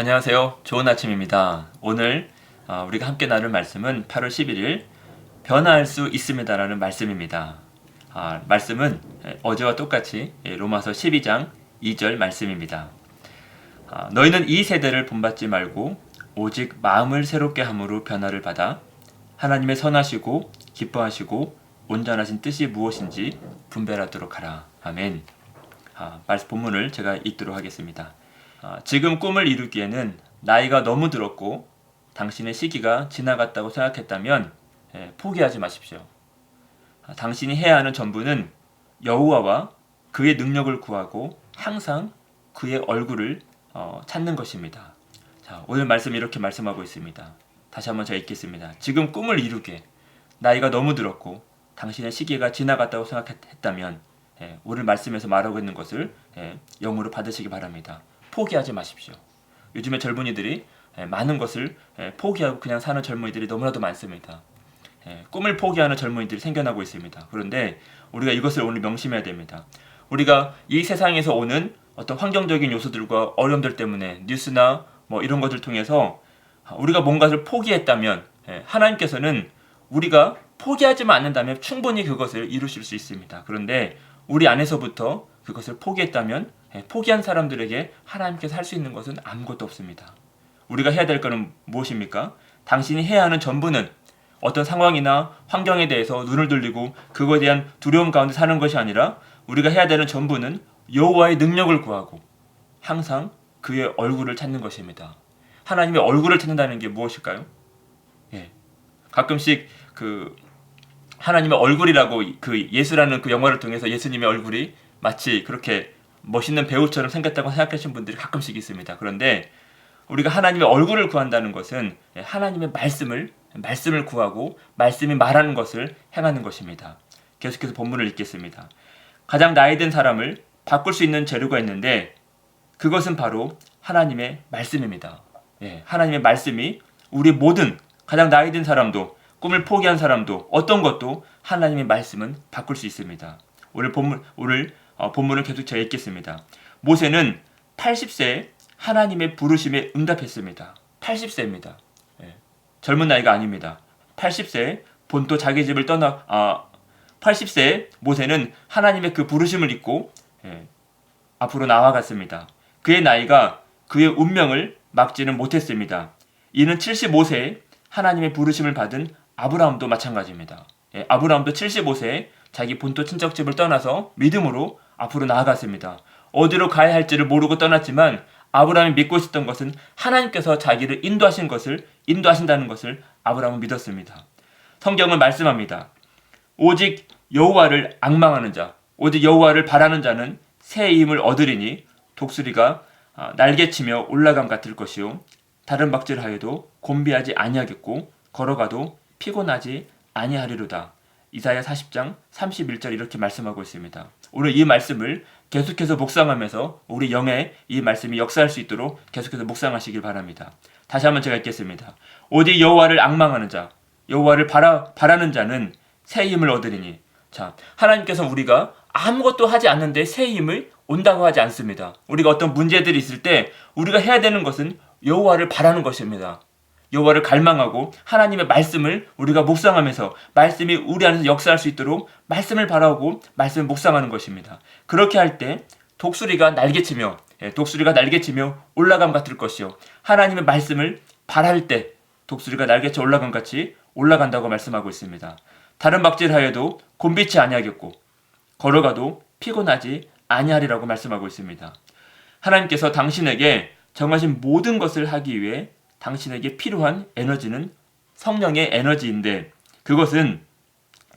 안녕하세요. 좋은 아침입니다. 오늘 어, 우리가 함께 나눌 말씀은 8월 11일 변화할 수 있습니다라는 말씀입니다. 아, 말씀은 예, 어제와 똑같이 예, 로마서 12장 2절 말씀입니다. 아, 너희는 이 세대를 본받지 말고 오직 마음을 새롭게 함으로 변화를 받아 하나님의 선하시고 기뻐하시고 온전하신 뜻이 무엇인지 분별하도록 하라. 아멘. 아, 말씀 본문을 제가 읽도록 하겠습니다. 아, 지금 꿈을 이루기에는 나이가 너무 들었고 당신의 시기가 지나갔다고 생각했다면 예, 포기하지 마십시오. 아, 당신이 해야 하는 전부는 여호와와 그의 능력을 구하고 항상 그의 얼굴을 어, 찾는 것입니다. 자, 오늘 말씀 이렇게 말씀하고 있습니다. 다시 한번 제가 읽겠습니다. 지금 꿈을 이루게 나이가 너무 들었고 당신의 시기가 지나갔다고 생각했다면 예, 오늘 말씀에서 말하고 있는 것을 예, 영으로 받으시기 바랍니다. 포기하지 마십시오. 요즘에 젊은이들이 예, 많은 것을 예, 포기하고 그냥 사는 젊은이들이 너무나도 많습니다. 예, 꿈을 포기하는 젊은이들이 생겨나고 있습니다. 그런데 우리가 이것을 오늘 명심해야 됩니다. 우리가 이 세상에서 오는 어떤 환경적인 요소들과 어려움들 때문에 뉴스나 뭐 이런 것들 통해서 우리가 뭔가를 포기했다면 예, 하나님께서는 우리가 포기하지만 않는다면 충분히 그것을 이루실 수 있습니다. 그런데 우리 안에서부터 그것을 포기했다면 예, 포기한 사람들에게 하나님께서 할 수 있는 것은 아무것도 없습니다. 우리가 해야 될 것은 무엇입니까? 당신이 해야 하는 전부는 어떤 상황이나 환경에 대해서 눈을 돌리고 그거에 대한 두려움 가운데 사는 것이 아니라 우리가 해야 되는 전부는 여호와의 능력을 구하고 항상 그의 얼굴을 찾는 것입니다. 하나님의 얼굴을 찾는다는 게 무엇일까요? 예. 가끔씩 그 하나님의 얼굴이라고 그 예수라는 그 영화를 통해서 예수님의 얼굴이 마치 그렇게 멋있는 배우처럼 생겼다고 생각하시는 분들이 가끔씩 있습니다. 그런데 우리가 하나님의 얼굴을 구한다는 것은 하나님의 말씀을 말씀을 구하고 말씀이 말하는 것을 행하는 것입니다. 계속해서 본문을 읽겠습니다. 가장 나이 든 사람을 바꿀 수 있는 재료가 있는데 그것은 바로 하나님의 말씀입니다. 예, 하나님의 말씀이 우리 모든 가장 나이 든 사람도 꿈을 포기한 사람도 어떤 것도 하나님의 말씀은 바꿀 수 있습니다. 오늘 본문 오늘 어, 본문을 계속 제가 읽겠습니다. 모세는 80세 하나님의 부르심에 응답했습니다. 80세입니다. 예, 젊은 나이가 아닙니다. 80세 본토 자기 집을 떠나 아 80세 모세는 하나님의 그 부르심을 잊고 예, 앞으로 나아갔습니다. 그의 나이가 그의 운명을 막지는 못했습니다. 이는 75세에 하나님의 부르심을 받은 아브라함도 마찬가지입니다. 예, 아브라함도 75세에 자기 본토 친척집을 떠나서 믿음으로 앞으로 나아갔습니다. 어디로 가야 할지를 모르고 떠났지만 아브라함이 믿고 있었던 것은 하나님께서 자기를 인도하신 것을 인도하신다는 것을 아브라함은 믿었습니다. 성경은 말씀합니다. 오직 여호와를 악망하는 자, 오직 여호와를 바라는 자는 새 힘을 얻으리니 독수리가 아, 날개치며 올라감 같을 것이요 다른 박질하여도 곤비하지 아니하겠고 걸어가도 피곤하지 아니하리로다. 이사야 40장 31절 이렇게 말씀하고 있습니다. 오늘 이 말씀을 계속해서 묵상하면서 우리 영에 이 말씀이 역사할 수 있도록 계속해서 묵상하시길 바랍니다. 다시 한번 제가 읽겠습니다. 오직 여호와를 악망하는 자, 여호와를 바라, 바라는 자는 새 힘을 얻으리니. 자, 하나님께서 우리가 아무것도 하지 않는데 새 힘을 온다고 하지 않습니다. 우리가 어떤 문제들이 있을 때 우리가 해야 되는 것은 여호와를 바라는 것입니다. 여호와를 갈망하고 하나님의 말씀을 우리가 묵상하면서 말씀이 우리 안에서 역사할 수 있도록 말씀을 바라고 말씀을 묵상하는 것입니다. 그렇게 할 때 독수리가 날개치며 예, 독수리가 날개치며 올라감 같을 것이요 하나님의 말씀을 바랄 때 독수리가 날개쳐 올라감 같이 올라간다고 말씀하고 있습니다. 다른 박질하여도 곤비치 아니하겠고 걸어가도 피곤하지 아니하리라고 말씀하고 있습니다. 하나님께서 당신에게 정하신 모든 것을 하기 위해 당신에게 필요한 에너지는 성령의 에너지인데 그것은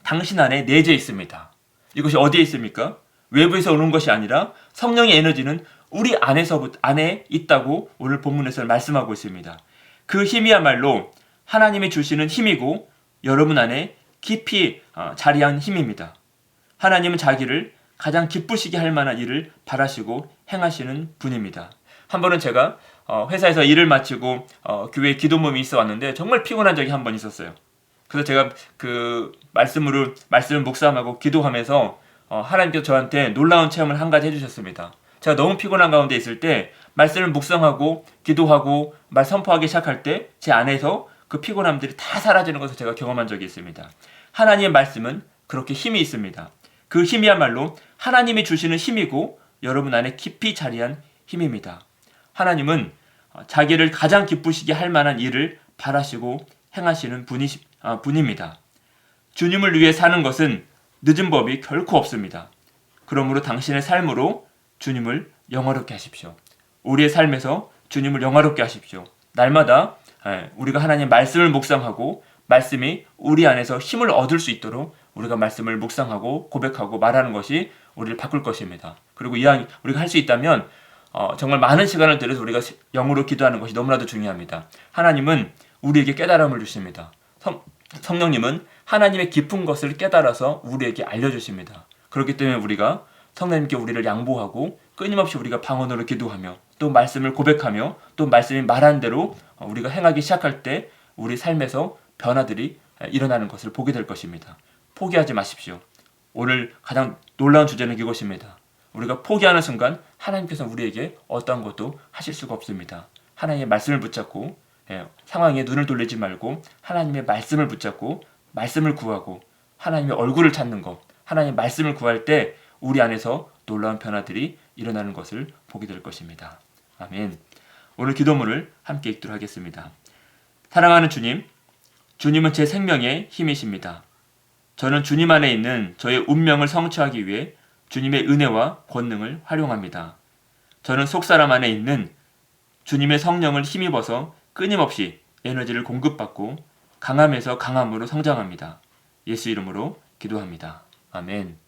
당신 안에 내재 있습니다. 이것이 어디에 있습니까? 외부에서 오는 것이 아니라 성령의 에너지는 우리 안에서부터 안에 있다고 오늘 본문에서 말씀하고 있습니다. 그 힘이야말로 하나님이 주시는 힘이고 여러분 안에 깊이 어, 자리한 힘입니다. 하나님은 자기를 가장 기쁘시게 할 만한 일을 바라시고 행하시는 분입니다. 한 번은 제가 어, 회사에서 일을 마치고 어, 교회 기도 모임이 있어 왔는데 정말 피곤한 적이 한 번 있었어요. 그래서 제가 그 말씀으로 말씀을 묵상하고 기도하면서 어, 하나님께서 저한테 놀라운 체험을 한 가지 해주셨습니다. 제가 너무 피곤한 가운데 있을 때 말씀을 묵상하고 기도하고 말 선포하기 시작할 때 제 안에서 그 피곤함들이 다 사라지는 것을 제가 경험한 적이 있습니다. 하나님의 말씀은 그렇게 힘이 있습니다. 그 힘이야말로 하나님이 주시는 힘이고 여러분 안에 깊이 자리한 힘입니다. 하나님은 어, 자기를 가장 기쁘시게 할 만한 일을 바라시고 행하시는 분이, 아, 분입니다. 주님을 위해 사는 것은 늦은 법이 결코 없습니다. 그러므로 당신의 삶으로 주님을 영화롭게 하십시오. 우리의 삶에서 주님을 영화롭게 하십시오. 날마다 예, 우리가 하나님 말씀을 묵상하고 말씀이 우리 안에서 힘을 얻을 수 있도록 우리가 말씀을 묵상하고 고백하고 말하는 것이 우리를 바꿀 것입니다. 그리고 이왕 우리가 할 수 있다면 어, 정말 많은 시간을 들여서 우리가 영으로 기도하는 것이 너무나도 중요합니다. 하나님은 우리에게 깨달음을 주십니다. 성, 성령님은 하나님의 깊은 것을 깨달아서 우리에게 알려주십니다. 그렇기 때문에 우리가 성령님께 우리를 양보하고 끊임없이 우리가 방언으로 기도하며 또 말씀을 고백하며 또 말씀이 말한 대로 어, 우리가 행하기 시작할 때 우리 삶에서 변화들이 일어나는 것을 보게 될 것입니다. 포기하지 마십시오. 오늘 가장 놀라운 주제는 이것입니다. 우리가 포기하는 순간 하나님께서 우리에게 어떠한 것도 하실 수가 없습니다. 하나님의 말씀을 붙잡고 예, 상황에 눈을 돌리지 말고 하나님의 말씀을 붙잡고 말씀을 구하고 하나님의 얼굴을 찾는 것, 하나님의 말씀을 구할 때 우리 안에서 놀라운 변화들이 일어나는 것을 보게 될 것입니다. 아멘. 오늘 기도문을 함께 읽도록 하겠습니다. 사랑하는 주님, 주님은 제 생명의 힘이십니다. 저는 주님 안에 있는 저의 운명을 성취하기 위해 주님의 은혜와 권능을 활용합니다. 저는 속사람 안에 있는 주님의 성령을 힘입어서 끊임없이 에너지를 공급받고 강함에서 강함으로 성장합니다. 예수 이름으로 기도합니다. 아멘.